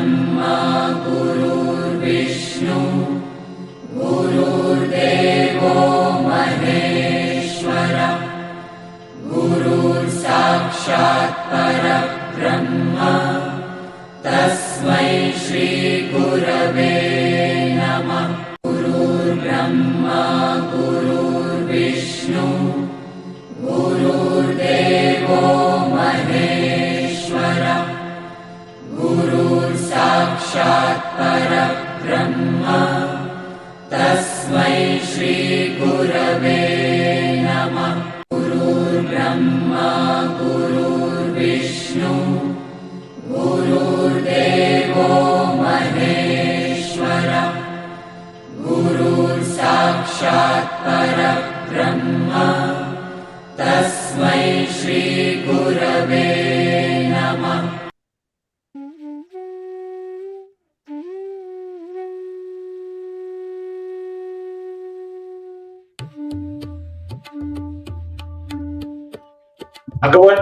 ब्रह्मा गुरुर्विष्णु गुरुर्देवो ब्रह्मा गुरुर्विष्णु।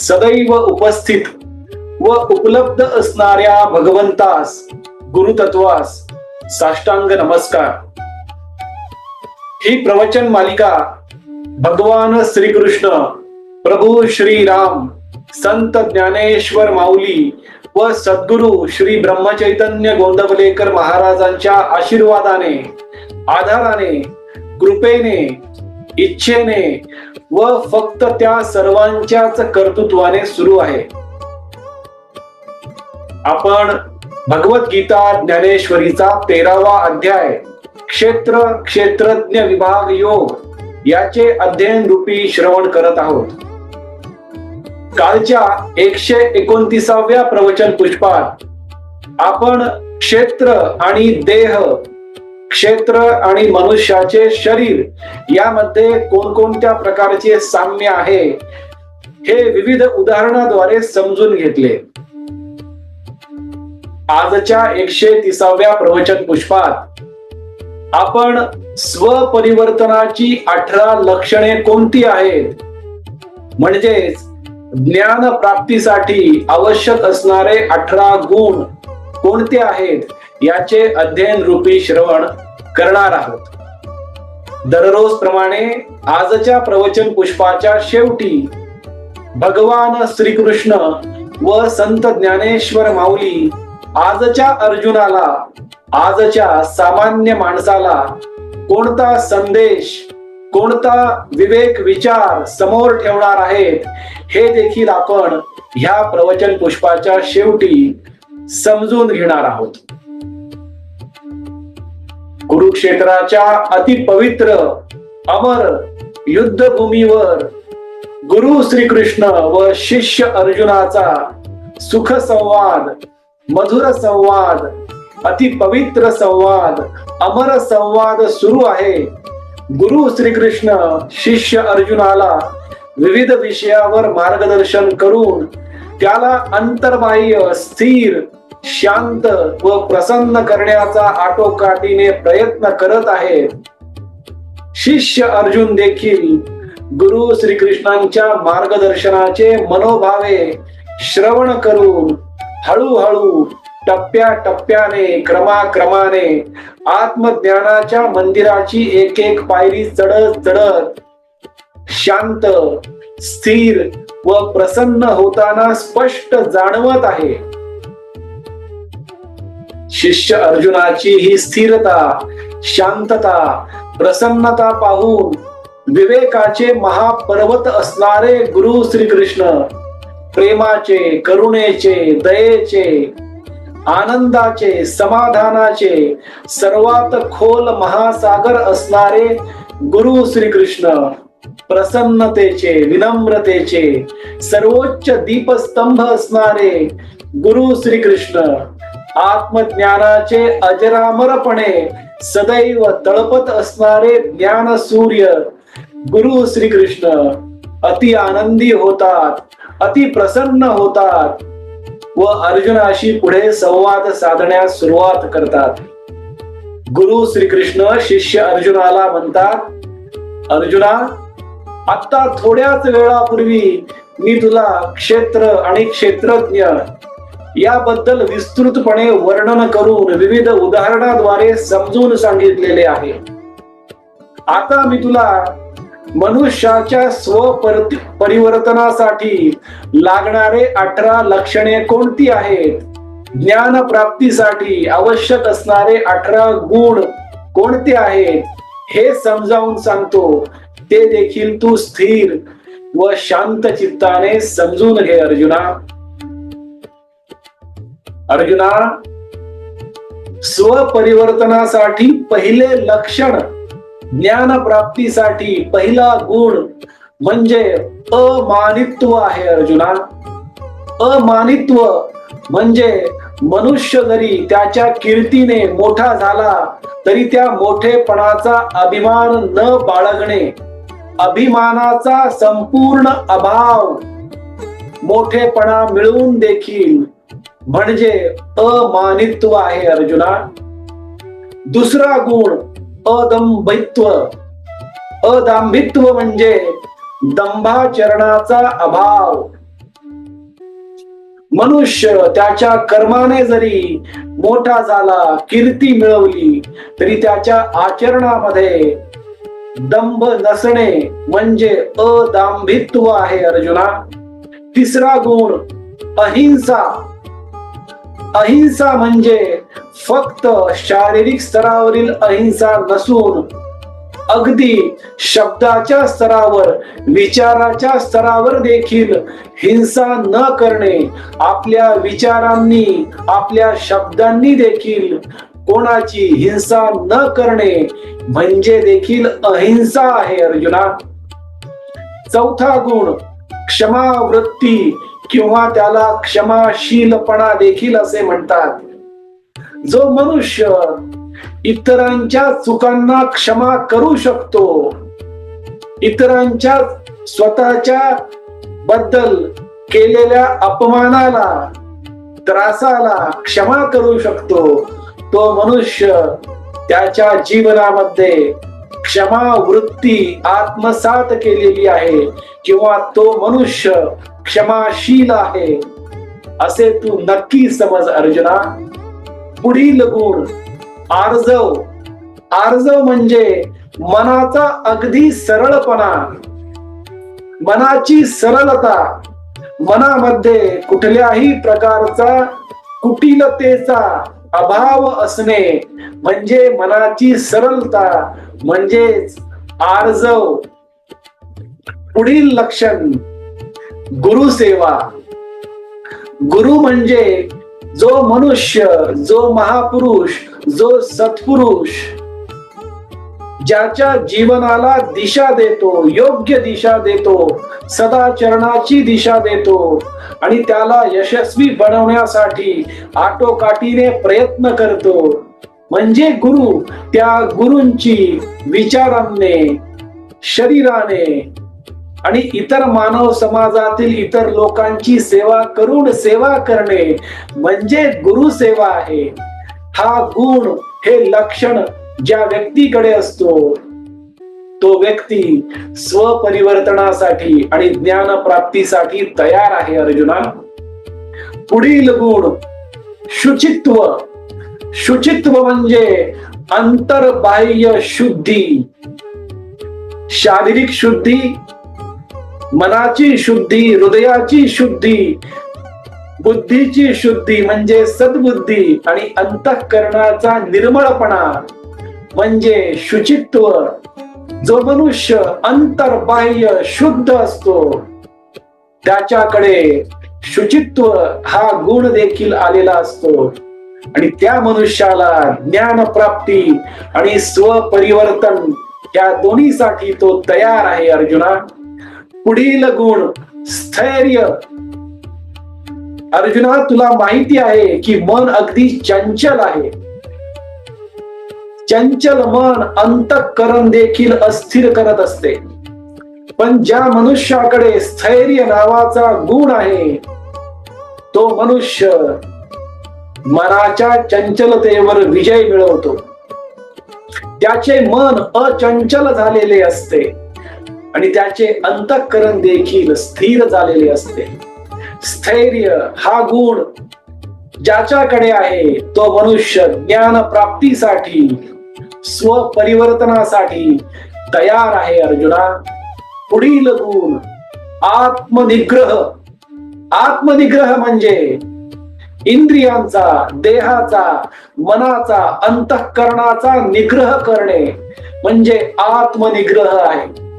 सदैव उपस्थित व उपलब्ध असणाऱ्या भगवंतास गुरुतत्वास साष्टांग नमस्कार. ही प्रवचन मालिका भगवान श्रीकृष्ण प्रभू श्रीराम संत ज्ञानेश्वर माऊली व सद्गुरु श्री ब्रह्मचैतन्य गोंदवलेकर महाराजांच्या आशीर्वादाने आधाराने कृपेने इच्छेने व फक्त त्या सर्वांच्याच कर्तृत्वाने सुरू आहे. आपण भगवद्गीता ज्ञानेश्वरीचा तेरावा अध्याय क्षेत्र क्षेत्रज्ञ विभाग योग याचे अध्ययन रूपी श्रवण करत आहोत. कालच्या एकशे एकोणतीसाव्या प्रवचन पुष्पात आपण क्षेत्र आणि देह क्षेत्र आणि मनुष्याचे शरीर यामध्ये कोणकोणत्या प्रकारचे साम्य आहे? हे विविध उदाहरणाद्वारे समजून घेतले. आजच्या एकशे तिसाव्या प्रवचन पुष्पात आपण स्वपरिवर्तनाची अठरा लक्षणे कोणती आहेत? म्हणजेच ज्ञान प्राप्तीसाठी आवश्यक असणारे अठरा गुण कोणते आहेत याचे अध्ययन रूपी श्रवण करणार आहोत. दररोज प्रमाणे आजच्या प्रवचन पुष्पाच्या शेवटी भगवान श्रीकृष्ण व संत ज्ञानेश्वर माऊली आजच्या अर्जुनाला आजच्या सामान्य माणसाला कोणता संदेश कोणता विवेक विचार समोर ठेवणार आहेत हे देखील आपण ह्या प्रवचन पुष्पाच्या शेवटी समजून घेणार आहोत. कुरुक्षेत्राच्या अतिपवित्र अमर युद्धभूमीवर गुरु श्रीकृष्ण व शिष्य अर्जुनाचा सुख संवाद मधुर संवाद अतिपवित्र संवाद अमर संवाद सुरू आहे. गुरु श्रीकृष्ण शिष्य अर्जुनाला विविध विषयावर मार्गदर्शन करून त्याला अंतर्बाह्य स्थिर शांत व प्रसन्न करण्याचा आटोकाटीने प्रयत्न करत आहे. शिष्य अर्जुन देखील गुरु श्रीकृष्णांच्या मार्गदर्शनाचे मनोभावे श्रवण करून हळूहळू टप्प्या टप्प्याने क्रमाक्रमाने आत्मज्ञानाच्या मंदिराची एक एक पायरी चढत चढत शांत स्थिर व प्रसन्न होताना स्पष्ट जाणवत आहे. शिष्य अर्जुनाची ही स्थिरता शांतता प्रसन्नता पाहून विवेकाचे महापर्वत असणारे गुरु श्रीकृष्ण प्रेमाचे करुणेचे दयेचे आनंदाचे समाधानाचे सर्वात खोल महासागर असणारे गुरु श्रीकृष्ण प्रसन्नतेचे विनम्रतेचे सर्वोच्च दीपस्तंभ असणारे गुरु श्रीकृष्ण आत्मज्ञानाचे अजरामरपणे सदैव तळपत असणारे ज्ञान सूर्य गुरु श्रीकृष्ण अति आनंदी होतात अति प्रसन्न होतात व अर्जुनाशी पुढे संवाद साधण्यास सुरुवात करतात. गुरु श्रीकृष्ण शिष्य अर्जुनाला म्हणतात अर्जुना आता थोड्याच वेळापूर्वी मी तुला क्षेत्र आणि क्षेत्रज्ञ याबद्दल विस्तृतपणे वर्णन करून विविध उदाहरणाद्वारे समजून सांगितलेले आहे. आता मी तुला मनुष्याच्या स्व परिवर्तनासाठी लागणारे अठरा लक्षणे कोणती आहेत? ज्ञान प्राप्तीसाठी आवश्यक असणारे अठरा गुण कोणते आहेत? हे समजावून सांगतो. ते देखील तू स्थिर व शांत चित्ताने समजून घे अर्जुना. अर्जुना स्वपरिवर्तनासाठी पहिले लक्षण ज्ञान प्राप्तीसाठी पहिला गुण म्हणजे अमानित्व आहे अर्जुना. अमानित्व म्हणजे मनुष्य जरी त्याच्या कीर्तीने मोठा झाला तरी त्या मोठेपणाचा अभिमान न बाळगणे अभिमानाचा संपूर्ण अभाव मोठेपणा मिळवून देखील म्हणजे अमानित्व आहे अर्जुना. दुसरा गुण अदंभित्व. अदांभित्व म्हणजे दंभाचरणाचा अभाव. मनुष्य त्याच्या कर्माने जरी मोठा झाला कीर्ती मिळवली तरी त्याच्या आचरणामध्ये दंभ नसणे म्हणजे अदांभित्व आहे अर्जुना. तिसरा गुण अहिंसा. अहिंसा म्हणजे फक्त शारीरिक स्तरावरील अहिंसा नसून अगदी शब्दाच्या स्तरावर विचाराच्या स्तरावर देखील हिंसा न करणे आपल्या विचारांनी आपल्या शब्दांनी देखील कोणाची हिंसा न करणे म्हणजे देखील अहिंसा आहे अर्जुना. चौथा गुण क्षमा वृत्ती किंवा त्याला क्षमाशीलपणा देखील असे म्हणतात. जो मनुष्य इतरांच्या चुकांना क्षमा करू शकतो इतरांच्या स्वतःच्या बद्दल केलेल्या अपमानाला त्रासाला क्षमा करू शकतो तो मनुष्य त्याच्या जीवनामध्ये क्षमा वृत्ती आत्मसात केलेली आहे. किंवा तो मनुष्य क्षमाशील आहे असे तू नक्की समज अर्जुना. पुढील गुण आर्जव. आर्जव म्हणजे मनाचा अगदी सरळपणा. मनाची सरळता मनामध्ये कुठल्याही प्रकारचा कुटिलतेचा अभाव असणे म्हणजे मनाची सरलता म्हणजेच आर्जव पुढील लक्षण गुरुसेवा गुरु म्हणजे जो मनुष्य जो महापुरुष जो सत्पुरुष ज्याच्या जीवनाला दिशा देतो योग्य दिशा देतो सदाचरणाची दिशा देतो आणि त्याला यशस्वी बनवण्यासाठी आटोकाटीने प्रयत्न करतो. म्हणजे गुरु त्या गुरूंची विचारांनी शरीराने आणि इतर मानव समाजातील इतर लोकांची सेवा करून सेवा करणे म्हणजे गुरु सेवा आहे. हा गुण हे लक्षण ज्या व्यक्तीकडे असतो तो व्यक्ती स्वपरिवर्तनासाठी आणि ज्ञान प्राप्तीसाठी तयार आहे अर्जुना. पुढील गुण शुचित्व. शुचित्व म्हणजे अंतर्बाह्य शुद्धी. शारीरिक शुद्धी मनाची शुद्धी हृदयाची शुद्धी बुद्धीची शुद्धी म्हणजे सद्बुद्धी आणि अंतःकरणाचा निर्मळपणा म्हणजे शुचित्व. जो मनुष्य अंतर्बाह्य शुद्ध असतो त्याच्याकडे शुचित्व हा गुण देखील आलेला असतो. आणि त्या मनुष्याला ज्ञान प्राप्ती आणि स्वपरिवर्तन या दोन्हीसाठी तो तयार आहे अर्जुना. पुढील गुण स्थैर्य. अर्जुना तुला माहिती आहे की मन अगदी चंचल आहे. चंचल मन अंतकरण देखील अस्थिर करत असते. पण ज्या मनुष्याकडे स्थैर्य नावाचा गुण आहे तो मनुष्य मनाच्या चंचलतेवर विजय मिळवतो. त्याचे मन अचंचल झालेले असते आणि त्याचे अंतःकरण देखील स्थिर झालेले असते. स्थैर्य हा गुण ज्याच्याकडे आहे तो मनुष्य ज्ञान प्राप्तीसाठी स्वपरिवर्तनासाठी तयार आहे अर्जुना. पुढील गुण आत्मनिग्रह. आत्मनिग्रह म्हणजे इंद्रियांचा देहाचा मनाचा अंतःकरणाचा निग्रह करणे म्हणजे आत्मनिग्रह आहे.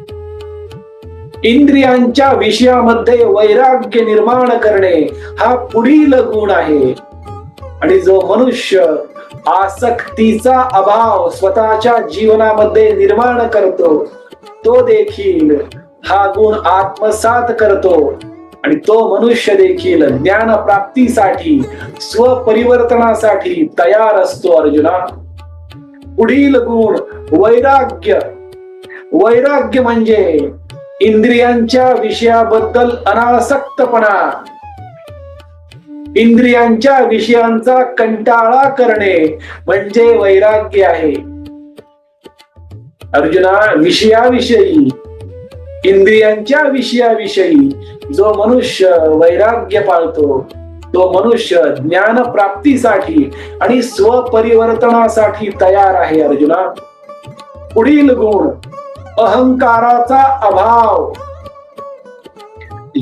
इंद्रियांच्या विषयामध्ये वैराग्य निर्माण करणे हा पुढील गुण आहे. आणि जो मनुष्य आसक्तीचा अभाव स्वतःच्या जीवनामध्ये निर्माण करतो तो देखील हा गुण आत्मसात करतो. आणि तो मनुष्य देखील ज्ञान प्राप्तीसाठी स्वपरिवर्तनासाठी तयार असतो अर्जुना. पुढील गुण वैराग्य. वैराग्य म्हणजे इंद्रियांच्या विषयाबद्दल अनासक्तपणा. इंद्रियांच्या विषयांचा कंटाळा करणे म्हणजे वैराग्य आहे. अर्जुना विषयाविषयी इंद्रियांच्या विषयाविषयी जो मनुष्य वैराग्य पाळतो तो मनुष्य ज्ञान प्राप्तीसाठी आणि स्वपरिवर्तनासाठी तयार आहे अर्जुना. पुढील गुण अहंकाराचा अभाव.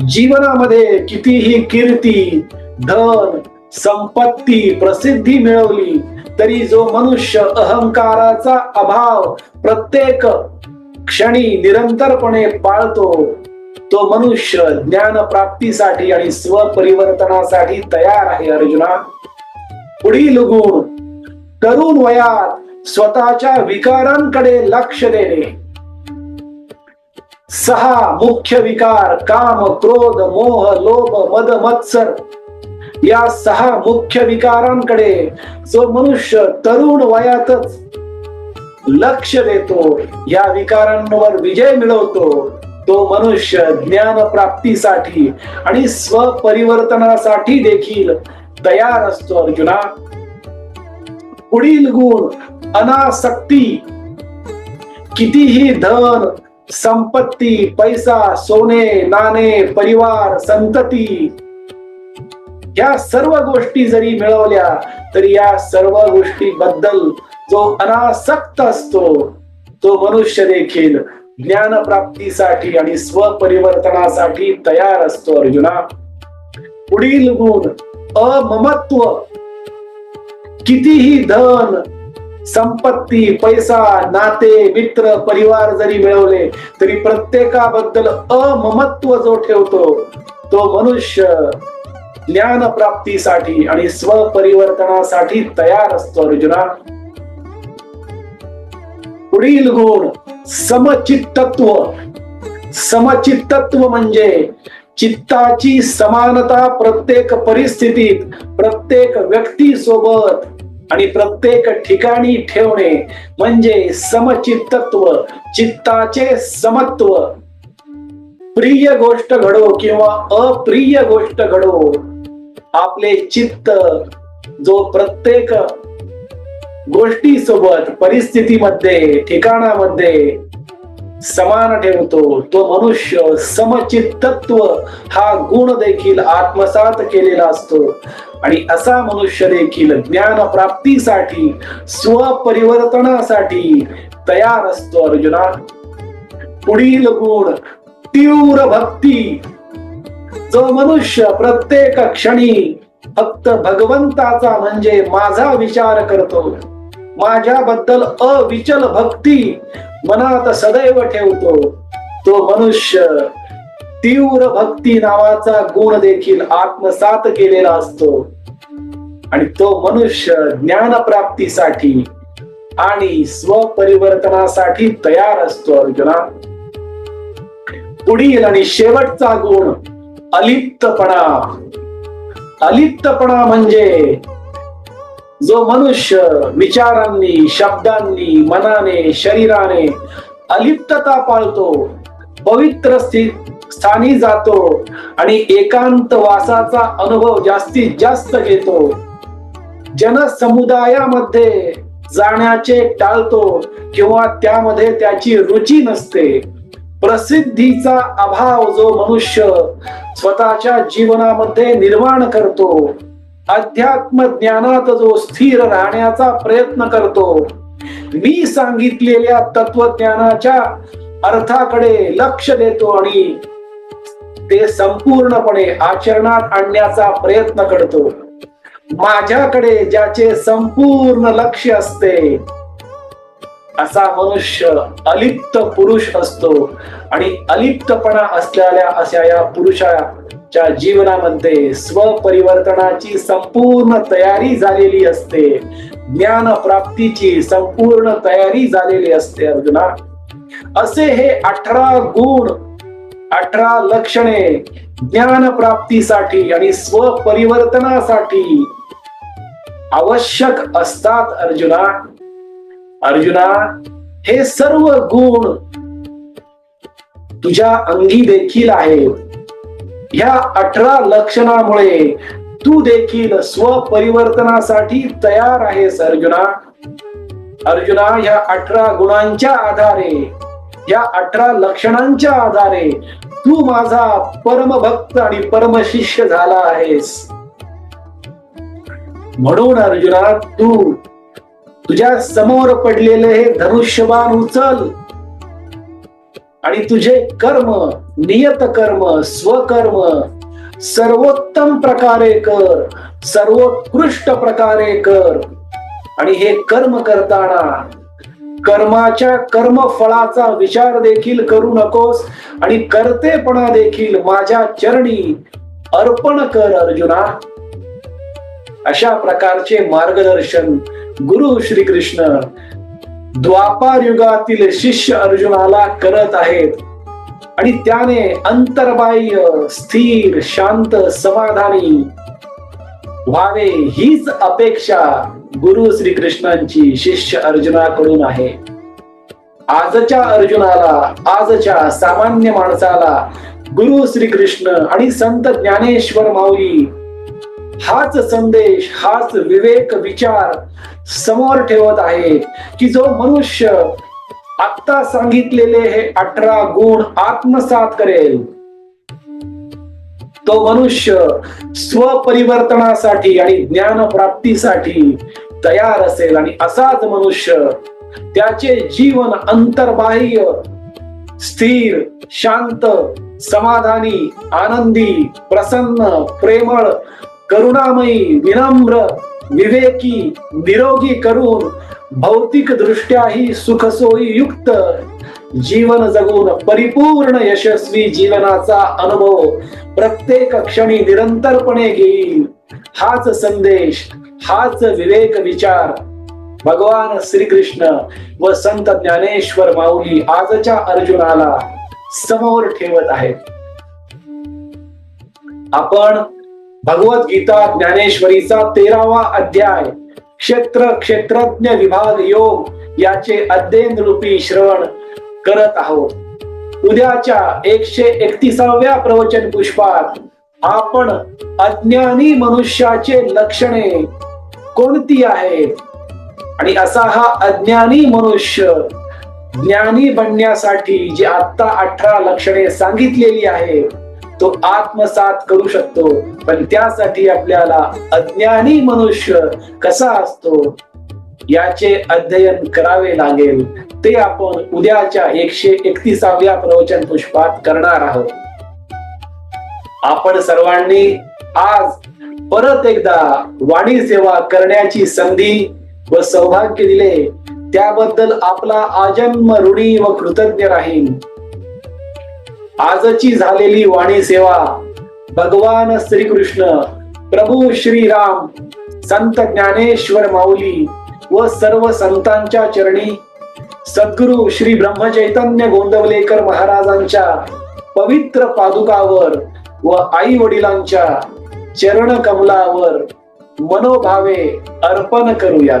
जीवनामध्ये कितीही कीर्ती धन संपत्ती प्रसिद्धी मिळवली तरी जो मनुष्य अहंकाराचा अभाव प्रत्येक क्षणी निरंतरपणे पाळतो. तो मनुष्य ज्ञान प्राप्तीसाठी आणि स्वपरिवर्तनासाठी तयार आहे अर्जुना. पुढील गुण तरुण वयात स्वतःच्या विकारांकडे लक्ष देणे. सहा मुख्य विकार काम क्रोध मोह लोभ मद मत्सर. या सहा मुख्य विकारांकडे जो मनुष्य तरुण वयातच लक्ष देतो. या विकारांवर विजय मिळवतो. तो मनुष्य ज्ञान प्राप्तीसाठी आणि स्वपरिवर्तनासाठी देखील तयार असतो अर्जुना. पुढील गुण अनासक्ती. कितीही धन संपत्ती पैसा सोने नाणे परिवार संतती. या सर्व गोष्टी जरी मिळवल्या तरी या सर्व गोष्टी बद्दल जो अनासक्त असतो तो मनुष्य देखील ज्ञान प्राप्तीसाठी आणि स्वपरिवर्तनासाठी तयार असतो अर्जुना. पुढील गुण अममत्व. कितीही धन संपत्ती पैसा नाते मित्र परिवार जरी मिळवले तरी प्रत्येकाबद्दल अममत्व जो ठेवतो तो मनुष्य ज्ञान प्राप्तीसाठी आणि स्वपरिवर्तनासाठी तयार असतो अर्जुना. पुढील गुण समचित्तत्व समचित्तत्व म्हणजे चित्ताची समानता प्रत्येक परिस्थितीत प्रत्येक व्यक्ती सोबत आणि प्रत्येक ठिकाणी ठेवणे म्हणजे समचित्तत्व चित्ताचे समत्व. प्रिय गोष्ट घडो किंवा अप्रिय गोष्ट घडो आपले चित्त जो प्रत्येक गोष्टी सोबत परिस्थितीमध्ये ठिकाणामध्ये समान ठेवतो. तो मनुष्य समचित्तत्व हा गुण देखील आत्मसात केलेला असतो. आणि असा मनुष्य देखील ज्ञान प्राप्तीसाठी स्वपरिवर्तनासाठी तयार असतो अर्जुना. पुढील गुण तीव्र भक्ती. जो मनुष्य प्रत्येक क्षणी फक्त भगवंताचा म्हणजे माझा विचार करतो. माझ्याबद्दल अविचल भक्ती मनात सदैव ठेवतो. तो मनुष्य तीव्र भक्ती नावाचा गुण देखील आत्मसात केलेला असतो. आणि तो मनुष्य ज्ञान प्राप्तीसाठी आणि स्वपरिवर्तनासाठी तयार असतो अर्जुना. पुढील आणि शेवटचा गुण अलिप्तपणा. अलिप्तपणा म्हणजे जो मनुष्य विचारांनी शब्दांनी मनाने शरीराने अलिप्तता पाळतो पवित्र स्थानी जातो आणि एकांत वासाचा अनुभव जास्तीत जास्त घेतो. जनसमुदायामध्ये जाण्याचे टाळतो किंवा त्यामध्ये त्याची रुची नसते. प्रसिद्धीचा अभाव जो मनुष्य स्वतःच्या जीवनामध्ये निर्माण करतो अध्यात्म ज्ञानात जो स्थिर राहण्याचा प्रयत्न करतो मी सांगितलेल्या तत्वज्ञानाच्या अर्थाकडे लक्ष देतो आणि ते संपूर्णपणे आचरणात आणण्याचा प्रयत्न करतो. माझ्याकडे ज्याचे संपूर्ण लक्ष असते असा मनुष्य अलिप्त पुरुष असतो. आणि अलिप्तपणा असलेल्या अशा या पुरुषा पुरुषाच्या जीवनामध्ये स्वपरिवर्तनाची संपूर्ण तयारी झालेली असते. ज्ञान प्राप्तीची संपूर्ण तयारी झालेली असते अर्जुना. असे हे अठरा गुण अठरा लक्षणे ज्ञान प्राप्तीसाठी आणि स्वपरिवर्तनासाठी आवश्यक असतात अर्जुना. अर्जुना हे सर्व गुण तुझ्या अंगी देखील आहेत. या अठरा लक्षणामुळे तू देखील स्वपरिवर्तनासाठी तयार आहेस अर्जुना. अर्जुना या अठरा गुणांच्या आधारे या अठरा लक्षणांच्या आधारे तू माझा परमभक्त आणि परमशिष्य झाला आहेस. म्हणून अर्जुना तू तुझ्या समोर पडलेले हे धनुष्यबाण उचल. आणि तुझे कर्म नियत कर्म स्वकर्म सर्वोत्तम प्रकारे कर सर्वोत्कृष्ट प्रकारे कर. आणि हे कर्म करताना कर्माच्या कर्म फळाचा विचार देखील करू नकोस आणि करतेपणा देखील माझ्या चरणी अर्पण कर अर्जुना. अशा प्रकारचे मार्गदर्शन गुरु श्री कृष्ण द्वापार युगातील शिष्य अर्जुनाला करत आहेत. आणि त्याने अंतर्बाह्य स्थिर शांत समाधानी व्हावे हीच अपेक्षा गुरु श्रीकृष्णांची शिष्य अर्जुनाकडून आहे. आजच्या अर्जुनाला आजच्या सामान्य माणसाला गुरु श्रीकृष्ण आणि संत ज्ञानेश्वर माऊली हाच संदेश हाच विवेक विचार समोर ठेवत आहे की जो मनुष्य आत्ता सांगितलेले हे अठरा गुण आत्मसात करेल. तो मनुष्य स्वपरिवर्तनासाठी आणि ज्ञान प्राप्तीसाठी तयार असेल आणि असाच मनुष्य त्याचे जीवन अंतर्बाह्य स्थिर शांत समाधानी आनंदी प्रसन्न प्रेमळ करुणामयी विनम्र विवेकी निरोगी करून भौतिक दृष्ट्याही सुखसोयी युक्त जीवन जगून परिपूर्ण यशस्वी जीवनाचा अनुभव प्रत्येक क्षणी निरंतरपणे घेईल. हाच संदेश हाच विवेक विचार. भगवान श्रीकृष्ण व संत ज्ञानेश्वर माऊली आजच्या अर्जुनाला समोर ठेवत आहेत. आपण भगवद्गीता ज्ञानेश्वरीचा तेरावा अध्याय क्षेत्र क्षेत्रज्ञ विभाग योग याचे अध्ययन रूपी श्रवण करत आहोत. उद्याच्या एकशे एकतीसाव्या प्रवचन पुष्पात आपण अज्ञानी मनुष्याचे लक्षणे कोणती आहेत? आणि असा हा अज्ञानी मनुष्य ज्ञानी बनण्यासाठी जी आता अठरा लक्षणे सांगितलेली आहेत तो आत्मसात करू शकतो. पण त्यासाठी आपल्याला अज्ञानी मनुष्य कसा असतो? याचे अध्ययन करावे लागेल. ते आपण उद्याच्या एकशे एकतीसाव्या प्रवचन पुष्पात करणार आहोत. आपण सर्वांनी आज परत एकदा वाणी सेवा करण्याची संधी व सौभाग्य दिले. त्याबद्दल आपला आजन्म ऋणी व कृतज्ञ राहील आजची झालेली वाणी सेवा भगवान श्रीकृष्ण प्रभू श्रीराम संत ज्ञानेश्वर माऊली व सर्व संतांच्या चरणी सद्गुरु श्री ब्रह्मचैतन्य गोंदवलेकर महाराजांच्या पवित्र पादुकावर व आई वडिलांच्या चरण कमलावर मनोभावे अर्पण करूयात.